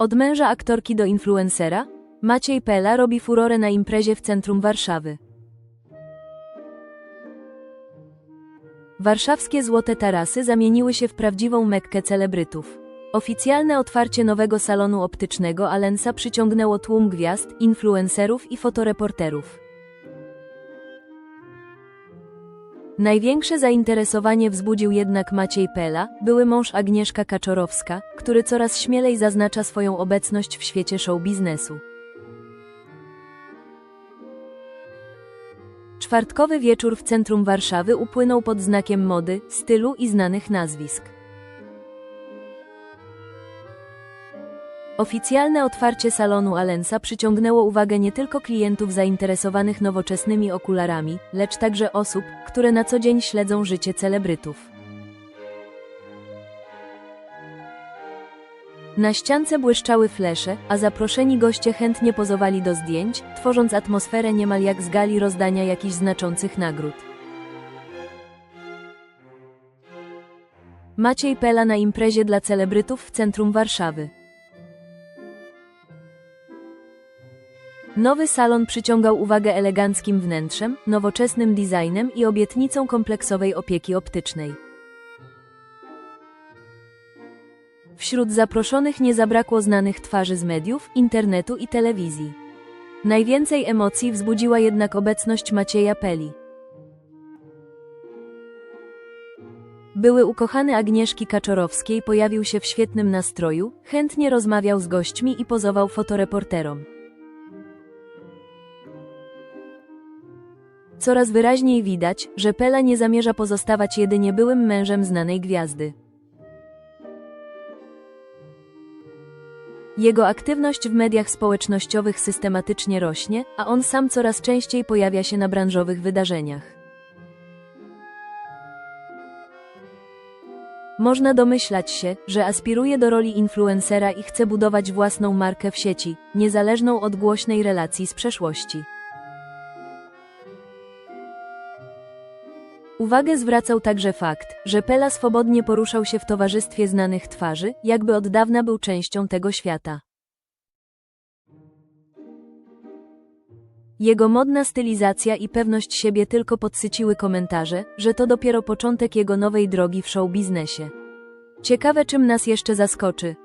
Od męża aktorki do influencera, Maciej Pela robi furorę na imprezie w centrum Warszawy. Warszawskie złote tarasy zamieniły się w prawdziwą mekkę celebrytów. Oficjalne otwarcie nowego salonu optycznego Alensa przyciągnęło tłum gwiazd, influencerów i fotoreporterów. Największe zainteresowanie wzbudził jednak Maciej Pela, były mąż Agnieszka Kaczorowska, który coraz śmielej zaznacza swoją obecność w świecie show biznesu. Czwartkowy wieczór w centrum Warszawy upłynął pod znakiem mody, stylu i znanych nazwisk. Oficjalne otwarcie salonu Alensa przyciągnęło uwagę nie tylko klientów zainteresowanych nowoczesnymi okularami, lecz także osób, które na co dzień śledzą życie celebrytów. Na ściance błyszczały flesze, a zaproszeni goście chętnie pozowali do zdjęć, tworząc atmosferę niemal jak z gali rozdania jakichś znaczących nagród. Maciej Pela na imprezie dla celebrytów w centrum Warszawy. Nowy salon przyciągał uwagę eleganckim wnętrzem, nowoczesnym designem i obietnicą kompleksowej opieki optycznej. Wśród zaproszonych nie zabrakło znanych twarzy z mediów, internetu i telewizji. Najwięcej emocji wzbudziła jednak obecność Macieja Peli. Były ukochany Agnieszki Kaczorowskiej pojawił się w świetnym nastroju, chętnie rozmawiał z gośćmi i pozował fotoreporterom. Coraz wyraźniej widać, że Pela nie zamierza pozostawać jedynie byłym mężem znanej gwiazdy. Jego aktywność w mediach społecznościowych systematycznie rośnie, a on sam coraz częściej pojawia się na branżowych wydarzeniach. Można domyślać się, że aspiruje do roli influencera i chce budować własną markę w sieci, niezależną od głośnej relacji z przeszłości. Uwagę zwracał także fakt, że Pela swobodnie poruszał się w towarzystwie znanych twarzy, jakby od dawna był częścią tego świata. Jego modna stylizacja i pewność siebie tylko podsyciły komentarze, że to dopiero początek jego nowej drogi w show biznesie. Ciekawe czym nas jeszcze zaskoczy,